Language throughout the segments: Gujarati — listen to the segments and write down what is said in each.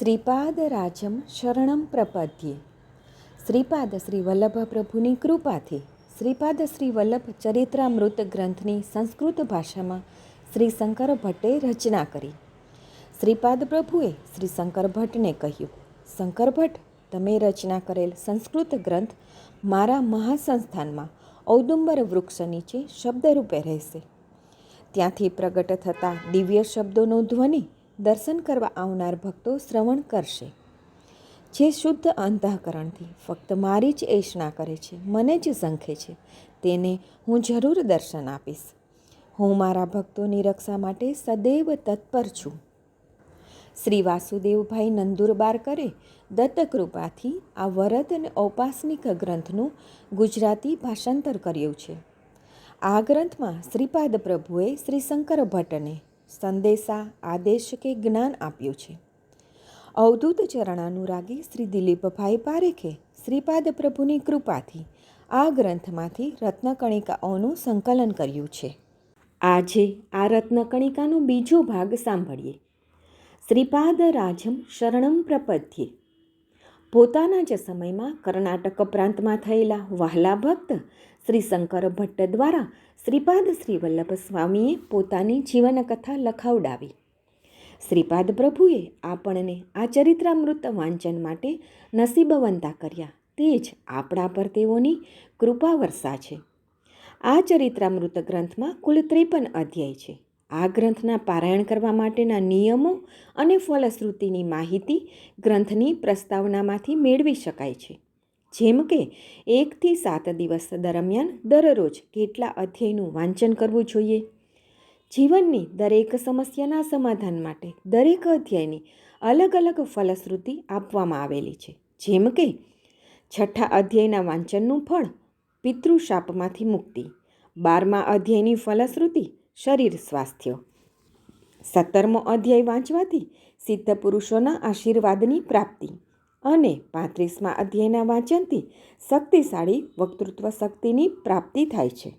શ્રીપાદરાજમ શરણમ પ્રપદ્યે. શ્રીપાદ શ્રી વલ્લભ પ્રભુની કૃપાથી, શ્રીપાદ શ્રી વલ્લભ ચરિત્રામૃત ગ્રંથની સંસ્કૃત ભાષામાં શ્રી શંકર ભટ્ટે રચના કરી. શ્રીપાદ પ્રભુએ શ્રી શંકર ભટ્ટને કહ્યું, શંકર ભટ્ટ, તમે રચના કરેલ સંસ્કૃત ગ્રંથ મારા મહાસંસ્થાનમાં ઔદુંબર વૃક્ષ નીચે શબ્દરૂપે રહેશે. ત્યાંથી પ્રગટ થતા દિવ્ય શબ્દોનો ધ્વનિ દર્શન કરવા આવનાર ભક્તો શ્રવણ કરશે. જે શુદ્ધ અંતઃકરણથી ફક્ત મારી જ એષણા કરે છે, મને જ ઝંખે છે, તેને હું જરૂર દર્શન આપીશ. હું મારા ભક્તોની રક્ષા માટે સદૈવ તત્પર છું. શ્રી વાસુદેવભાઈ નંદુરબાર કરે દત્તકૃપાથી આ વરદ અને ઔપાસનિક ગ્રંથનું ગુજરાતી ભાષાંતર કર્યું છે. આ ગ્રંથમાં શ્રીપાદ પ્રભુએ શ્રી શંકર ભટ્ટને સંદેશા, આદેશ કે જ્ઞાન આપ્યું છે. અવધૂત ચરણાનુરાગી શ્રી દિલીપભાઈ પારેખે શ્રીપાદ પ્રભુની કૃપાથી આ ગ્રંથમાંથી રત્નકણિકાઓનું સંકલન કર્યું છે. આજે આ રત્નકણિકાનો બીજો ભાગ સાંભળીએ. શ્રીપાદ રાજમ શરણમ પ્રપદ્યે. પોતાના જ સમયમાં કર્ણાટક પ્રાંતમાં થયેલા વહાલા ભક્ત શ્રી શંકર ભટ્ટ દ્વારા શ્રીપાદ શ્રી વલ્લભ સ્વામીએ પોતાની જીવનકથા લખાવડાવી. શ્રીપાદ પ્રભુએ આપણને આ ચરિત્રામૃત વાંચન માટે નસીબવંતા કર્યા. તે જ આપણા પર તેઓની કૃપા વર્ષા છે. આ ચરિત્રામૃત ગ્રંથમાં કુલ ત્રેપન અધ્યાય છે. આ ગ્રંથના પારાયણ કરવા માટેના નિયમો અને ફલશ્રુતિની માહિતી ગ્રંથની પ્રસ્તાવનામાંથી મેળવી શકાય છે. જેમ કે, એકથી સાત દિવસ દરમિયાન દરરોજ કેટલા અધ્યાયનું વાંચન કરવું જોઈએ? જીવનની દરેક સમસ્યાના સમાધાન માટે દરેક અધ્યાયની અલગ અલગ ફલશ્રુતિ આપવામાં આવેલી છે. જેમ કે, છઠ્ઠા અધ્યાયના વાંચનનું ફળ પિતૃશાપમાંથી મુક્તિ, બારમા અધ્યાયની ફલશ્રુતિ શરીર સ્વાસ્થ્ય, સત્તરમો અધ્યાય વાંચવાથી સિદ્ધ પુરુષોના આશીર્વાદની પ્રાપ્તિ. અને પાંત્રીસમાં અધ્યાયના વાંચનથી શક્તિશાળી વક્તૃત્વ શક્તિની પ્રાપ્તિ થાય છે.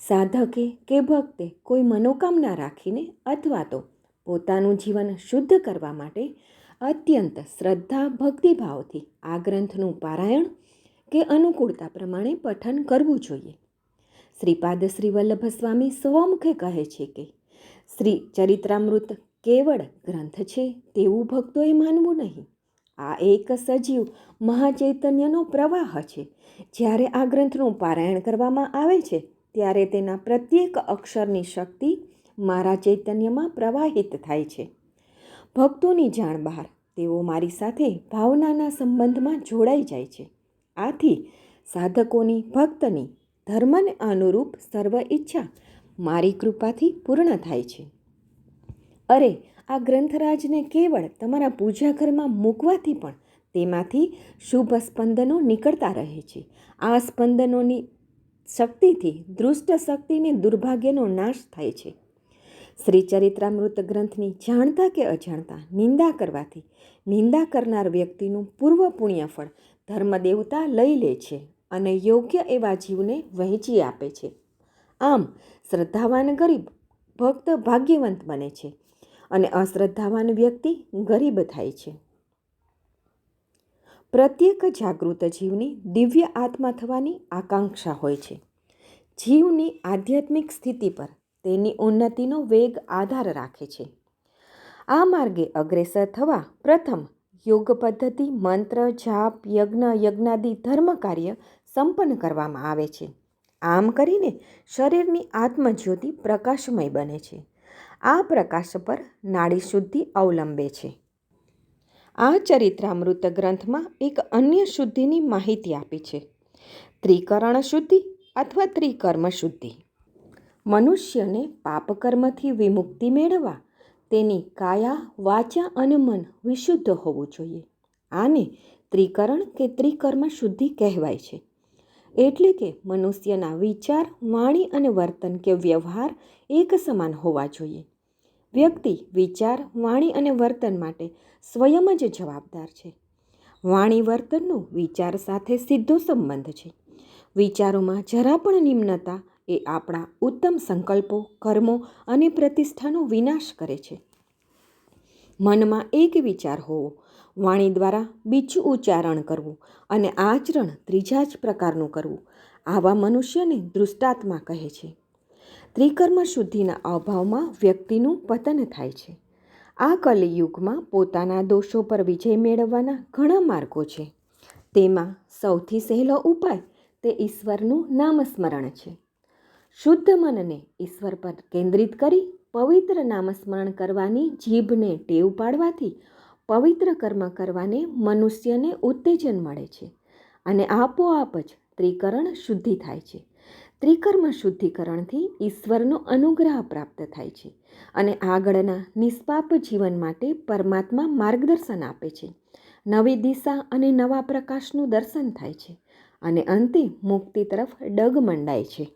સાધકે કે ભક્તે કોઈ મનોકામના રાખીને અથવા તો પોતાનું જીવન શુદ્ધ કરવા માટે અત્યંત શ્રદ્ધા ભક્તિભાવથી આ ગ્રંથનું પારાયણ કે અનુકૂળતા પ્રમાણે પઠન કરવું જોઈએ. શ્રીપાદ શ્રી વલ્લભ સ્વામી સ્વમુખે કહે છે કે, શ્રી ચરિત્રામૃત કેવળ ગ્રંથ છે તેવું ભક્તોએ માનવું નહીં. આ એક સજીવ મહાચૈતન્યનો પ્રવાહ છે. જ્યારે આ ગ્રંથનું પારાયણ કરવામાં આવે છે, ત્યારે તેના પ્રત્યેક અક્ષરની શક્તિ મારા ચૈતન્યમાં પ્રવાહિત થાય છે. ભક્તોની જાણ બહાર, તેઓ મારી સાથે ભાવનાના સંબંધમાં જોડાઈ જાય છે. આથી સાધકોની ભક્તની ધર્મને અનુરૂપ સર્વ ઈચ્છા મારી કૃપાથી પૂર્ણ થાય છે. અરે આ ગ્રંથરાજને કેવળ તમારા પૂજા ઘરમાં મૂકવાથી પણ તેમાંથી શુભ સ્પંદનો નીકળતા રહે છે. આ સ્પંદનોની શક્તિથી દૃષ્ટ શક્તિને દુર્ભાગ્યનો નાશ થાય છે. શ્રી ચરિત્રામૃત ગ્રંથની જાણતા કે અજાણતા નિંદા કરવાથી નિંદા કરનાર વ્યક્તિનું પૂર્વ પુણ્યફળ ધર્મદેવતા લઈ લે છે અને યોગ્ય એવા જીવને વહેંચી આપે છે. આમ, શ્રદ્ધાવાન ગરીબ ભક્ત ભાગ્યવંત બને છે. અને અશ્રદ્ધાવાન વ્યક્તિ ગરીબ થાય છે. પ્રત્યેક જાગૃત જીવની દિવ્ય આત્મા થવાની આકાંક્ષા હોય છે. જીવની આધ્યાત્મિક સ્થિતિ પર તેની ઉન્નતિનો વેગ આધાર રાખે છે. આ માર્ગે અગ્રેસર થવા પ્રથમ યોગ પદ્ધતિ, મંત્ર, જાપ, યજ્ઞ, યજ્ઞાદિ ધર્મ કાર્ય સંપન્ન કરવામાં આવે છે. આમ કરીને શરીરની આત્મજ્યોતિ પ્રકાશમય બને છે. આ પ્રકાશ પર નાડી શુદ્ધિ અવલંબે છે. આ ચરિત્રામૃત ગ્રંથમાં એક અન્ય શુદ્ધિની માહિતી આપી છે. ત્રિકરણ શુદ્ધિ અથવા ત્રિકર્મ શુદ્ધિ. મનુષ્યને પાપકર્મથી વિમુક્તિ મેળવવા તેની કાયા, વાચા અને મન વિશુદ્ધ હોવું જોઈએ. આને ત્રિકરણ કે ત્રિકર્મ શુદ્ધિ કહેવાય છે. એટલે કે મનુષ્યના વિચાર, વાણી અને વર્તન કે વ્યવહાર એક સમાન હોવા જોઈએ. વ્યક્તિ, વિચાર, વાણી અને વર્તન માટે સ્વયં જ જવાબદાર છે. વાણી વર્તનનો વિચાર સાથે સીધો સંબંધ છે. વિચારોમાં જરા પણ નિમ્નતા એ આપણા ઉત્તમ સંકલ્પો, કર્મો અને પ્રતિષ્ઠાનો વિનાશ કરે છે. મનમાં એક વિચાર હોવો, વાણી દ્વારા બીજું ઉચ્ચારણ કરવું અને આચરણ ત્રીજા જ પ્રકારનું કરવું આવા મનુષ્યને દૃષ્ટાત્મા કહે છે. ત્રિકર્મ શુદ્ધિના અભાવમાં વ્યક્તિનું પતન થાય છે. આ કલિયુગમાં પોતાના દોષો પર વિજય મેળવવાના ઘણા માર્ગો છે. તેમાં સૌથી સહેલો ઉપાય તે ઈશ્વરનું નામસ્મરણ છે. શુદ્ધ મનને ઈશ્વર પર કેન્દ્રિત કરી પવિત્ર નામસ્મરણ કરવાની જીભને ટેવ પાડવાથી પવિત્ર કર્મ કરવાને મનુષ્યને ઉત્તેજન મળે છે અને આપોઆપ જ ત્રિકરણ શુદ્ધિ થાય છે. ત્રિકર્મ શુદ્ધિકરણથી ઈશ્વરનો અનુગ્રહ પ્રાપ્ત થાય છે અને આગળના નિષ્પાપ જીવન માટે પરમાત્મા માર્ગદર્શન આપે છે. નવી દિશા અને નવા પ્રકાશનું દર્શન થાય છે અને અંતે મુક્તિ તરફ ડગ મંડાય છે.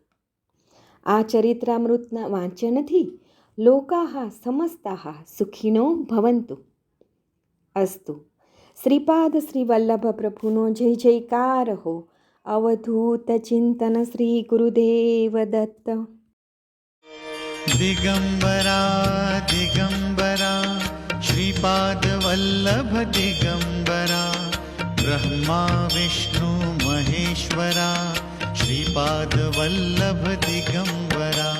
આ ચરિત્રામૃતના વાંચનથી લોકાહા સમસ્તાહા સુખીનો ભવંતુ અસ્તુ. શ્રીપાદ શ્રી વલ્લભ પ્રભુનો જય જયકાર હો. अवधूतचिन्तन श्रीगुरुदेवदत्त दिगम्बरा दिगम्बरा श्रीपादवल्लभ दिगम्बरा ब्रह्मा विष्णु महेश्वरा श्रीपादवल्लभ दिगम्बरा।